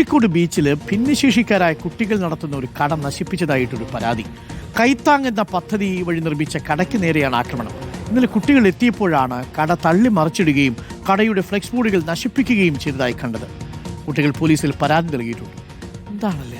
കോഴിക്കോട് ബീച്ചിൽ ഭിന്നശേഷിക്കാരായ കുട്ടികൾ നടത്തുന്ന ഒരു കട നശിപ്പിച്ചതായിട്ടൊരു പരാതി. കൈത്താങ് എന്ന പദ്ധതി വഴി നിർമ്മിച്ച കടയ്ക്ക് നേരെയാണ് ആക്രമണം. ഇന്നലെ കുട്ടികൾ എത്തിയപ്പോഴാണ് കട തള്ളി മറിച്ചിടുകയും കടയുടെ ഫ്ലെക്സ് ബോർഡുകൾ നശിപ്പിക്കുകയും ചെയ്തതായി കണ്ടത്. കുട്ടികൾ പോലീസിൽ പരാതി നൽകിയിട്ടുണ്ട്. എന്താണല്ലേ?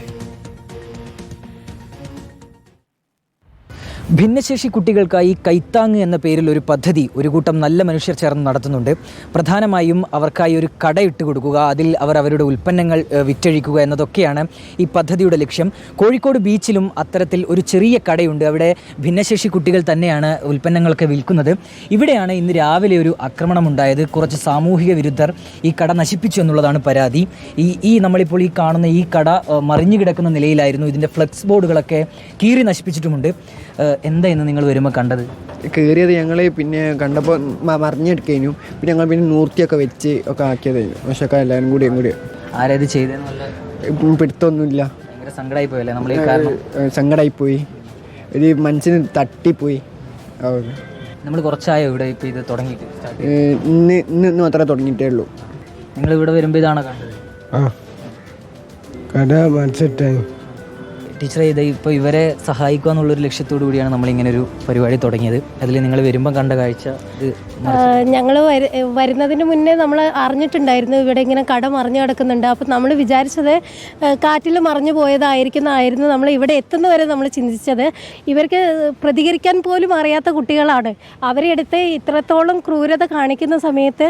ഭിന്നശേഷി കുട്ടികൾക്കായി കൈത്താങ് എന്ന പേരിൽ ഒരു പദ്ധതി ഒരു കൂട്ടം നല്ല മനുഷ്യർ ചേർന്ന് നടത്തുന്നുണ്ട്. പ്രധാനമായും അവർക്കായി ഒരു കട ഇട്ട് കൊടുക്കുക അതിൽ അവർ അവരുടെ ഉൽപ്പന്നങ്ങൾ വിറ്റഴിക്കുക എന്നതൊക്കെയാണ് ഈ പദ്ധതിയുടെ ലക്ഷ്യം. കോഴിക്കോട് ബീച്ചിലും അത്തരത്തിൽ ഒരു ചെറിയ കടയുണ്ട്. അവിടെ ഭിന്നശേഷി കുട്ടികൾ തന്നെയാണ് ഉൽപ്പന്നങ്ങളൊക്കെ വിൽക്കുന്നത്. ഇവിടെയാണ് ഇന്ന് രാവിലെ ഒരു ആക്രമണം ഉണ്ടായത് കുറച്ച് സാമൂഹിക വിരുദ്ധർ ഈ കട നശിപ്പിച്ചു എന്നുള്ളതാണ് പരാതി. ഈ ഈ നമ്മളിപ്പോൾ ഈ കാണുന്ന ഈ കട മറിഞ്ഞു കിടക്കുന്ന നിലയിലായിരുന്നു. ഇതിന്റെ ഫ്ലെക്സ് ബോർഡുകളൊക്കെ കീറി നശിപ്പിച്ചിട്ടുമുണ്ട്. ഏഹ്, എന്താ ഇന്ന് നിങ്ങൾ വരുമ്പോൾ കണ്ടത്? കയറിയത് ഞങ്ങൾ പിന്നെ കണ്ടപ്പോൾ മറിഞ്ഞെടുക്കഴിഞ്ഞു പിന്നെ ഞങ്ങൾ പിന്നെ നൂർത്തിയൊക്കെ വെച്ച് ഒക്കെ ആക്കിയത് പക്ഷേ ഒക്കെ എല്ലാവരും കൂടി കൂടി ആരേത് ചെയ്ത ചെയ്തതെന്നുള്ള? ഭയങ്കര സങ്കടമായി പോയല്ലേ നമ്മൾ ഈ കാരണം സങ്കടമായിപ്പോയി ഒരു മനസ്സിന് തട്ടിപ്പോയി. നമ്മൾ കുറച്ചായോ ഇവിടെ ഇപ്പോൾ ഇത് തുടങ്ങിയിട്ട് ഇന്ന് ഇന്ന് ഇന്ന് മാത്രമേ തുടങ്ങിയിട്ടേ ഉള്ളൂ. നിങ്ങൾ ഇവിടെ വരുമ്പോൾ ഇതാണോ കണ്ടത്? ആ. കട മനസ്സിട്ടായി ടീച്ചറെ ഇത് ഇപ്പോൾ ഇവരെ സഹായിക്കുക എന്നുള്ളൊരു ലക്ഷ്യത്തോടു കൂടിയാണ് നമ്മൾ ഇങ്ങനെ ഒരു പരിപാടി തുടങ്ങിയത്. അതിൽ നിങ്ങൾ വരുമ്പം കണ്ട കാഴ്ച ഞങ്ങൾ വരുന്നതിന് മുന്നേ നമ്മൾ അറിഞ്ഞിട്ടുണ്ടായിരുന്നു ഇവിടെ ഇങ്ങനെ കട മറിഞ്ഞു കിടക്കുന്നുണ്ട്. അപ്പം നമ്മൾ വിചാരിച്ചത് കാറ്റിൽ മറിഞ്ഞു പോയതായിരിക്കുന്നതായിരുന്നു നമ്മൾ ഇവിടെ എത്തുന്നവരെ നമ്മൾ ചിന്തിച്ചത്. ഇവർക്ക് പ്രതികരിക്കാൻ പോലും അറിയാത്ത കുട്ടികളാണ്. അവരെ അടുത്ത് ഇത്രത്തോളം ക്രൂരത കാണിക്കുന്ന സമയത്ത്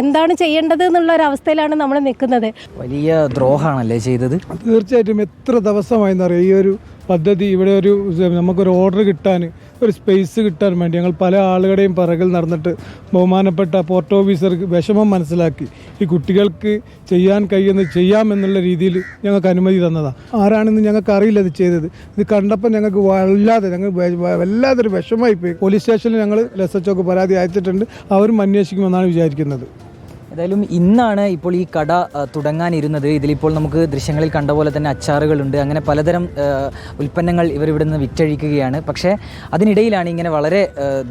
എന്താണ് ചെയ്യേണ്ടത് എന്നുള്ള ഒരു അവസ്ഥയിലാണ് നമ്മൾ നിൽക്കുന്നത്. വലിയ ദ്രോഹമാണല്ലേ ചെയ്തത്? തീർച്ചയായിട്ടും എത്ര ദിവസമായി എന്നറിയാം ഈ ഒരു പദ്ധതി ഇവിടെ ഒരു നമുക്കൊരു ഓർഡർ കിട്ടാൻ ഒരു സ്പേസ് കിട്ടാൻ വേണ്ടി ഞങ്ങൾ പല ആളുകളുടെയും പിറകിൽ നടന്നിട്ട് ബഹുമാനപ്പെട്ട പോർട്ട് ഓഫീസർക്ക് വിഷമം മനസ്സിലാക്കി. ഈ കുട്ടികൾക്ക് ചെയ്യാൻ കഴിയുന്നത് ചെയ്യാമെന്നുള്ള രീതിയിൽ ഞങ്ങൾക്ക് അനുമതി തന്നതാണ് ആരാണെന്ന് ഞങ്ങൾക്ക് അറിയില്ല ഇത് ചെയ്തത്. ഇത് കണ്ടപ്പോൾ ഞങ്ങൾക്ക് വല്ലാതെ ഞങ്ങൾ വല്ലാതൊരു വിഷമമായി പോയി. പോലീസ് സ്റ്റേഷനിൽ ഞങ്ങൾ എസ് എച്ച് പരാതി അയച്ചിട്ടുണ്ട്. അവരും അന്വേഷിക്കുമെന്നാണ് വിചാരിക്കുന്നത്. ഏതായാലും ഇന്നാണ് ഇപ്പോൾ ഈ കട തുടങ്ങാനിരുന്നത്. ഇതിലിപ്പോൾ നമുക്ക് ദൃശ്യങ്ങളിൽ കണ്ട പോലെ തന്നെ അച്ചാറുകളുണ്ട്. അങ്ങനെ പലതരം ഉൽപ്പന്നങ്ങൾ ഇവർ ഇവിടെ നിന്ന് വിറ്റഴിക്കുകയാണ്. പക്ഷേ അതിനിടയിലാണ് ഇങ്ങനെ വളരെ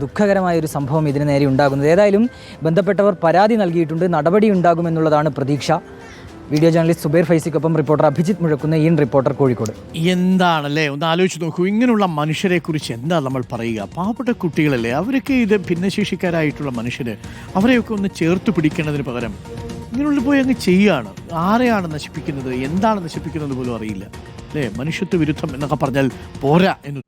ദുഃഖകരമായ ഒരു സംഭവം ഇതിന് നേരെ ഉണ്ടാകുന്നത്. ഏതായാലും ബന്ധപ്പെട്ടവർ പരാതി നൽകിയിട്ടുണ്ട്. നടപടി ഉണ്ടാകുമെന്നുള്ളതാണ് പ്രതീക്ഷ. വീഡിയോ ജേർണലിസ്റ്റ് സുബൈർ ഫൈസിക്കൊപ്പം reporter Abhijith മുഴക്കുന്ന in reporter Kozhikode. എന്താണല്ലേ? ഒന്ന് ആലോചിച്ച് നോക്കൂ. ഇങ്ങനെയുള്ള മനുഷ്യരെ കുറിച്ച് എന്താ നമ്മൾ പറയുക? പാവപ്പെട്ട കുട്ടികളല്ലേ? അവരൊക്കെ ഇത് ഭിന്നശേഷിക്കാരായിട്ടുള്ള മനുഷ്യര്. അവരെയൊക്കെ ഒന്ന് ചേർത്ത് പിടിക്കേണ്ടതിന് പകരം ഇങ്ങനെയുള്ള പോയി അങ്ങ് ചെയ്യുകയാണ് ആരെയാണ് നശിപ്പിക്കുന്നത്? എന്താണ് നശിപ്പിക്കുന്നത് പോലും അറിയില്ല. അല്ലേ? മനുഷ്യത്വ വിരുദ്ധം എന്നൊക്കെ പറഞ്ഞാൽ പോരാ എന്ന്